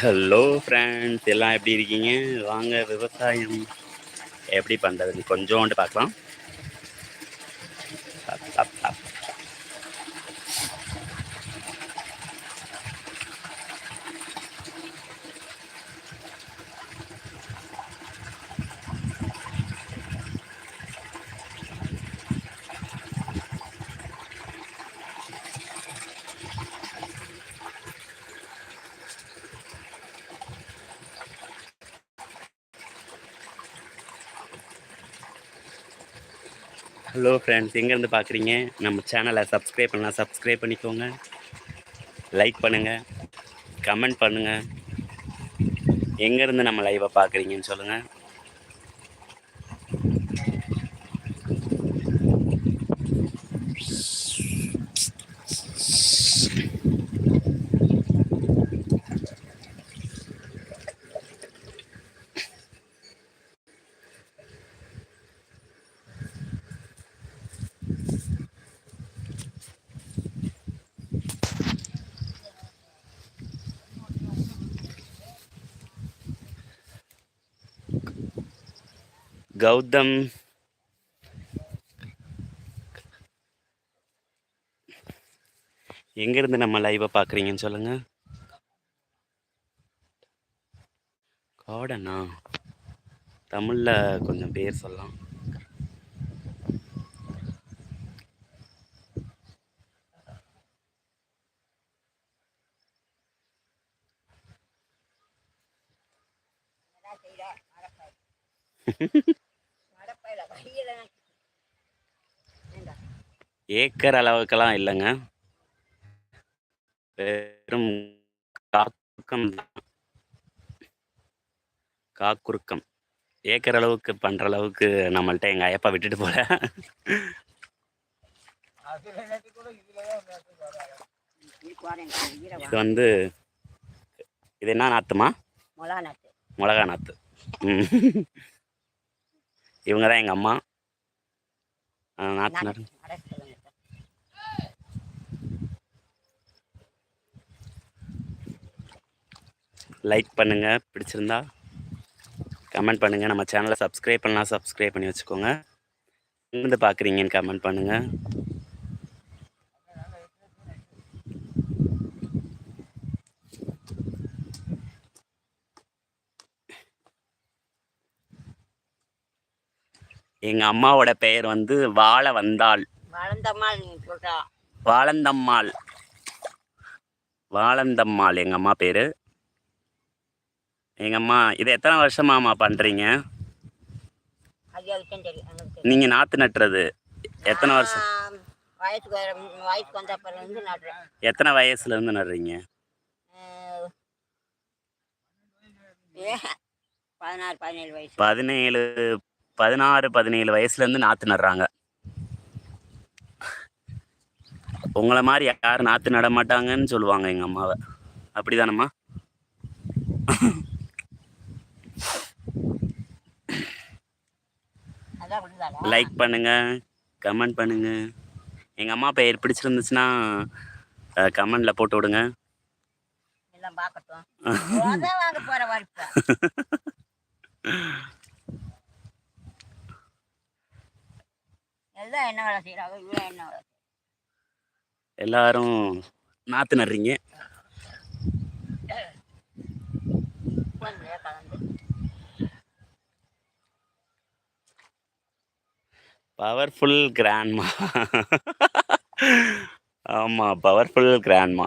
Hello friends எல்லாம் எப்படி இருக்கீங்க? வாங்க விவசாயம் எப்படி பண்ணுறதுன்னு கொஞ்சோண்டு பார்க்கலாம். ஹலோ ஃப்ரெண்ட்ஸ் எங்கேருந்து பார்க்குறீங்க? நம்ம சேனலை சப்ஸ்கிரைப் பண்ணலாம். சப்ஸ்கிரைப் பண்ணிக்கோங்க. லைக் பண்ணுங்கள் கமெண்ட் பண்ணுங்கள் எங்கேருந்து நம்ம லைவை பார்க்குறீங்கன்னு சொல்லுங்கள் கௌதம். எங்கேருந்து நம்ம லைவை பார்க்குறீங்கன்னு சொல்லுங்கள் காடனா? தமிழில் கொஞ்சம் பேர் சொல்லலாம். ஏக்கர் அளவுக்கெல்லாம் இல்லைங்க. வெறும் காக்குறுக்கம் காக்குறுக்கம். ஏக்கர் அளவுக்கு பண்ணுற அளவுக்கு நம்மள்ட்ட எங்கள் ஐயப்பா விட்டுட்டு போல. இது வந்து இது என்ன நாத்துமா? மிளகா நாத்து இவங்க தான் எங்கள் அம்மா. ஆ, நாத்து நடு அரைச்சு சொல்லுங்க லைக் பண்ணுங்கள் பிடிச்சிருந்தா கமெண்ட் பண்ணுங்கள் நம்ம சேனலை சப்ஸ்கிரைப் பண்ணலாம் சப்ஸ்கிரைப் பண்ணி வச்சுக்கோங்க. எங்கேருந்து பார்க்குறீங்கன்னு கமெண்ட் பண்ணுங்கள் எங்கள் அம்மாவோட பெயர் வந்து வாழ வந்தாள். சொல்றா வாழந்தம்மாள். வாழந்தம்மாள் எங்கள் அம்மா பேர். எங்கள் அம்மா இதை எத்தனை வருஷமாம்மா பண்ணுறீங்க. நீங்கள் நாற்று நட்டுறது எத்தனை வருஷம்? எத்தனை வயசுலேருந்து நடுறீங்க? பதினாறு பதினேழு வயசு. பதினேழு பதினாறு பதினேழு வயசுலேருந்து நாற்று நடுறாங்க. உங்களை மாதிரி யாரும் நாற்று நட மாட்டாங்கன்னு சொல்லுவாங்க எங்கள் அம்மாவை. அப்படிதானம்மா? அதான் விடுதாடா லைக் பண்ணுங்க கமெண்ட் பண்ணுங்க. எங்கள் அம்மா பெயர் பிடிச்சிருந்துச்சுன்னா கமெண்டில் போட்டு விடுங்க. எல்லாம் பார்க்கட்டும். அதான் வாங்க போற வாய்ப்பு எல்லாம் என்ன வேலை செய்யறாங்க இவ்வளோ என்ன வேலை எல்லாரும் நாற்று நடுறீங்க உட்காந்து கலந்து பவர்ஃபுல் கிராண்ட்மா ஆமாம் பவர்ஃபுல் கிராண்ட்மா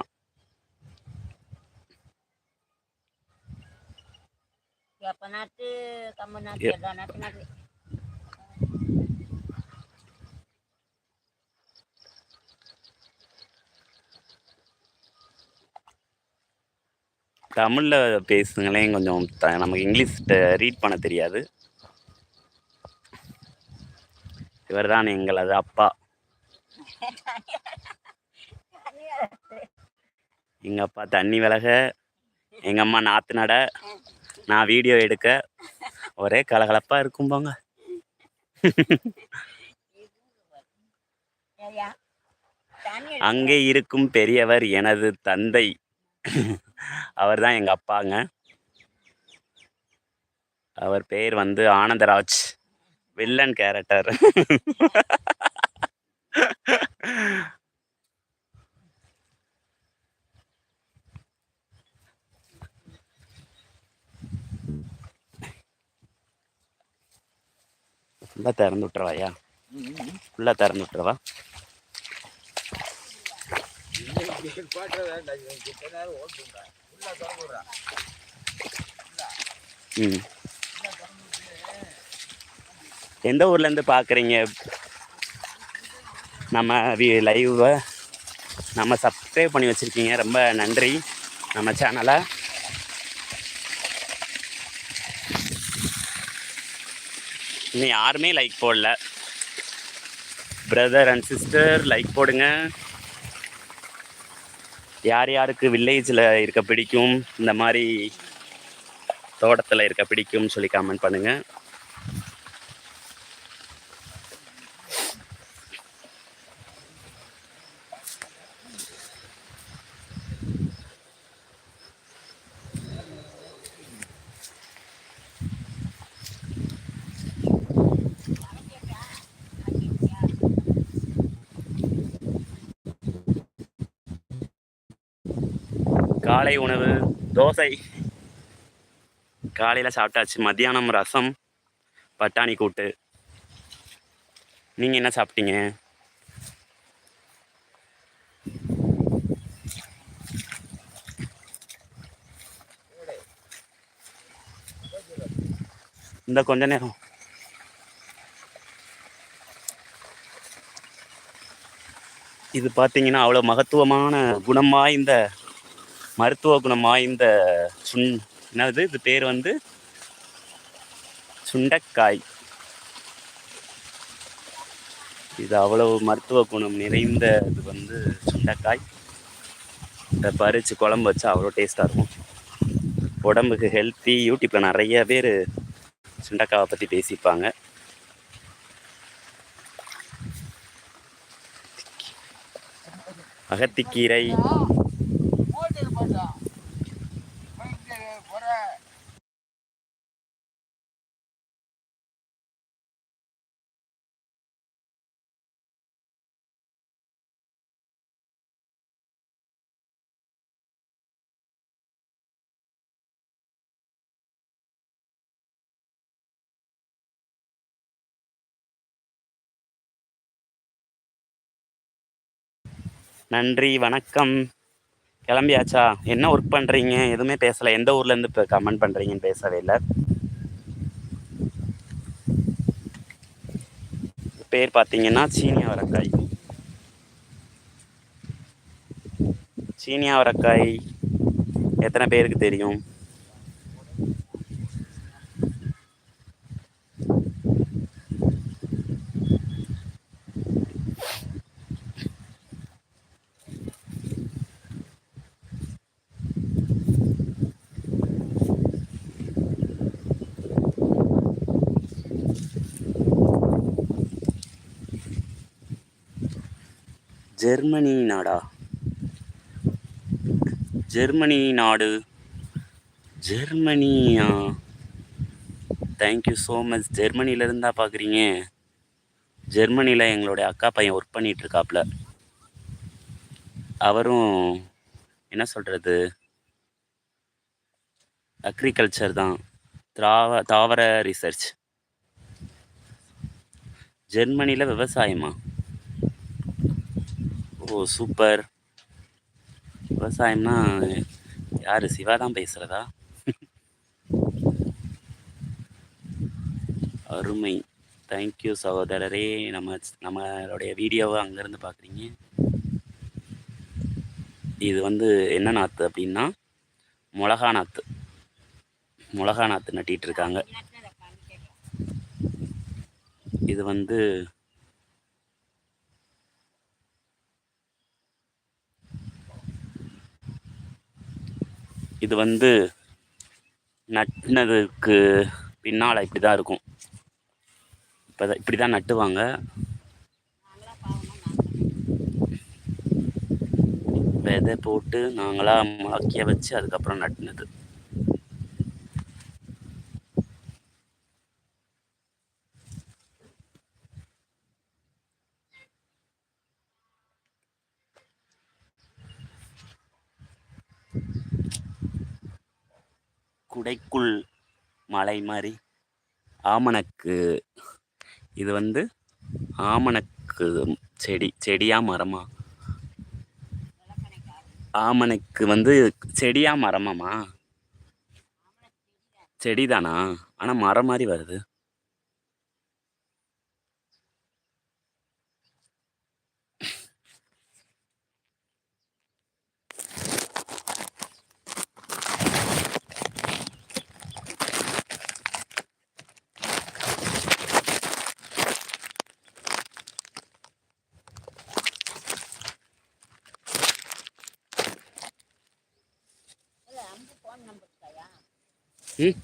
தமிழில் பேசுங்களேன் கொஞ்சம் நமக்கு இங்கிலீஷ் ரீட் பண்ண தெரியாது. இவர் தான் எங்களது அப்பா. எங்கள் அப்பா தண்ணி விலக எங்கள் அம்மா நாற்று நட நான் வீடியோ எடுக்க ஒரே கலகலப்பாக இருக்கும் போங்க. அங்கே இருக்கும் பெரியவர் எனது தந்தை. அவர் தான் எங்கள் அப்பாங்க. அவர் பேர் வந்து ஆனந்தராஜ். Villain character. ஃபுல்லாக திறந்து விட்டுறவாயா ஃபுல்லாக திறந்து விட்டுறவா? ம். எந்த ஊர்லேருந்து பார்க்குறீங்க நம்ம லைவை நம்ம சப்ஸ்கிரைப் பண்ணி வச்சுருக்கீங்க. ரொம்ப நன்றி. நம்ம சேனலை இன்னும் யாருமே லைக் போடல. பிரதர் அண்ட் சிஸ்டர் லைக் போடுங்க. யார் யாருக்கு வில்லேஜில் இருக்க பிடிக்கும்? இந்த மாதிரி தோட்டத்தில் இருக்க பிடிக்கும்னு சொல்லி கமெண்ட் பண்ணுங்கள் காலை உணவு தோசை. காலையில் சாப்பிட்டாச்சு. மத்தியானம் ரசம் பட்டாணி கூட்டு. நீங்கள் என்ன சாப்பிட்டீங்க? இந்த கொஞ்ச நேரம். இது பார்த்தீங்கன்னா அவ்வளோ மகத்துவமான குணம் வாய்ந்த மருத்துவ குணம் வாய்ந்த சுண் என்னது? இது பேர் வந்து சுண்டைக்காய். இது அவ்வளவு மருத்துவ குணம் நிறைந்த இது வந்து சுண்டக்காய். இதை பறித்து குழம்பு வச்சா அவ்வளோ டேஸ்ட்டாக இருக்கும். உடம்புக்கு ஹெல்த்தி யூடியூப்பில் நிறைய பேர் சுண்டக்காவை பற்றி பேசியிருப்பாங்க. அகத்திக்கீரை நன்றி வணக்கம். கிளம்பியாச்சா? என்ன ஒர்க் பண்ணுறீங்க எதுவுமே பேசலை. எந்த ஊர்லேருந்து இப்போ கமெண்ட் பண்ணுறீங்கன்னு பேசவே இல்லை. பேர் பார்த்தீங்கன்னா சீனி அவரக்காய் சீனி அவரக்காய் எத்தனை பேருக்கு தெரியும்? ஜெர்மனி நாடா? ஜெர்மனி நாடு. ஜெர்மனியா? தேங்க்யூ ஸோ மச் ஜெர்மனியில இருந்தா பார்க்குறீங்க ஜெர்மனியில் எங்களுடைய அக்கா பையன் ஒர்க் பண்ணிகிட்ருக்காப்புல அவரும் என்ன சொல்கிறது அக்ரிகல்ச்சர் தான். திராவ தாவர ரிசர்ச் ஜெர்மனியில் விவசாயமா? ஓ சூப்பர். விவசாயம்னா யார்? சிவா தான் பேசுகிறதா அருமை. தேங்க்யூ சகோதரரே. நம்ம நம்மளுடைய வீடியோவை அங்கேருந்து பார்க்குறீங்க இது வந்து என்ன நாற்று அப்படின்னா மிளகா நாற்று மிளகா நாற்று நட்டிகிட்ருக்காங்க இருக்காங்க. இது வந்து இது வந்து நட்டினதுக்கு பின்னால் இப்படி தான் இருக்கும். இப்போ தான் இப்படி தான் நட்டுவாங்க. விதை போட்டு நாங்களாக முளைக்க வச்சு அதுக்கப்புறம் நட்டினது. குடைக்குள் மலை மாதிரி ஆமணக்கு. இது வந்து ஆமணக்கு செடி செடியாக மரமா? ஆமணக்கு வந்து செடியாக மரமாமா செடிதானா? ஆனால் மரம் மாதிரி வருது. ம்.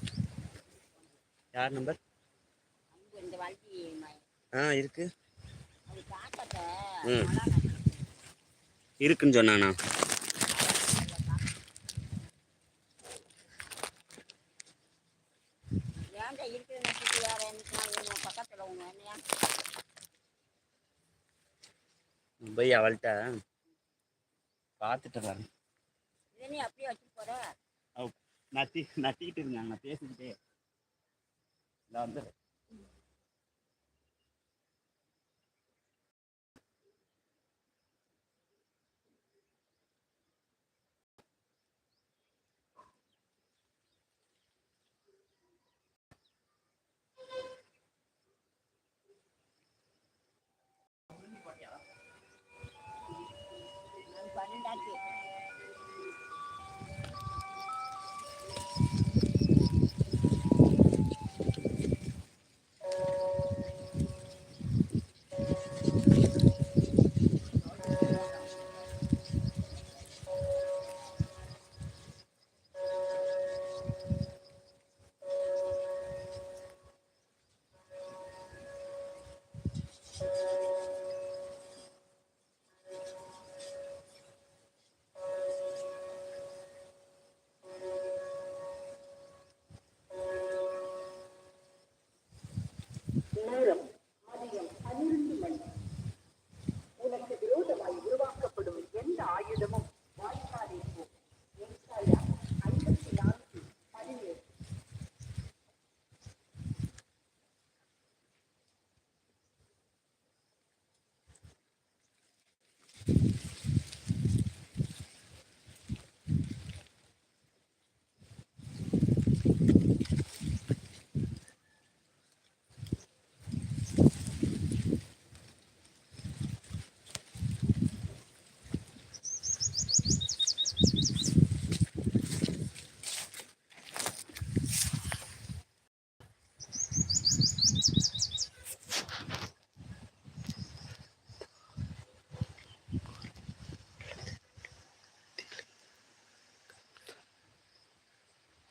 யார் நம்பர் ஆ இருக்கு. ம். இருக்குன்னு என்னையா போய் அவள்கிட்ட பார்த்துட்டு வரேன். இதை நீ அப்படியே வச்சு போற. நட்டி நட்டிக்கிட்டு இருந்தாங்க நான் பேசிக்கிட்டே நான் வந்து நான் பன்னெண்டாச்சு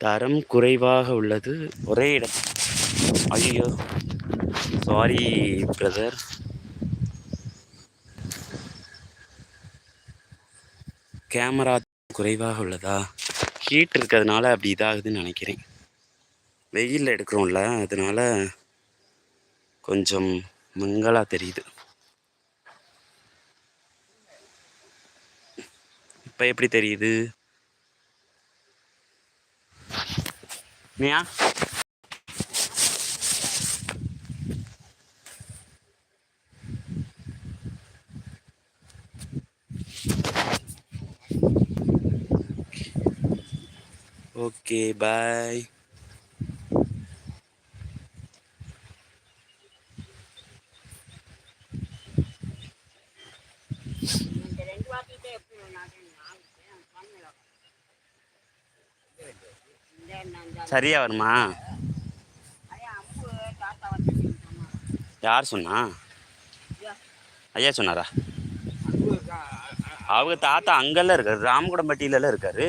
தரம் குறைவாக உள்ளது. ஒரே இடம். ஐயோ சாரி பிரதர் கேமரா குறைவாக உள்ளதா? ஹீட் இருக்கிறதுனால அப்படி இதாகுதுன்னு நினைக்கிறேன். வெயிலில் எடுக்கிறோம்ல அதனால கொஞ்சம் மங்கலாக தெரியுது. இப்போ எப்படி தெரியுது? Mia? Okay, bye. சரியா வருமா? யார் சொன்னா? ஐயா சொன்னாரா? அவங்க தாத்தா அங்கெல்லாம் இருக்காரு ராமகுடம்பட்டியிலலாம் இருக்காரு.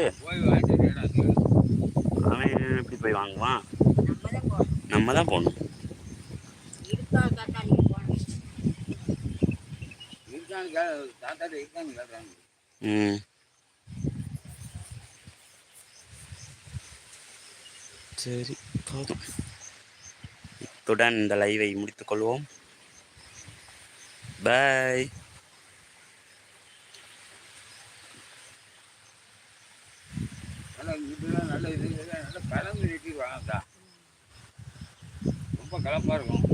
அவன் இப்படி போய் வாங்குவான்? நம்ம தான் போகணும். ம் தான் போகணும் இருக்கா தாத்தா நீ போகணும் இருக்கான்னு கே தாத்தாட்ட இருக்கான்னு கேட்குறாங்க ம் சரி போதும் இத்துடன் இந்த லைவை முடித்துக்கொள்வோம் பாய் நல்ல இது நல்ல கலந்து வெட்டிடுவாங்க ரொம்ப கலப்பாக இருக்கும்.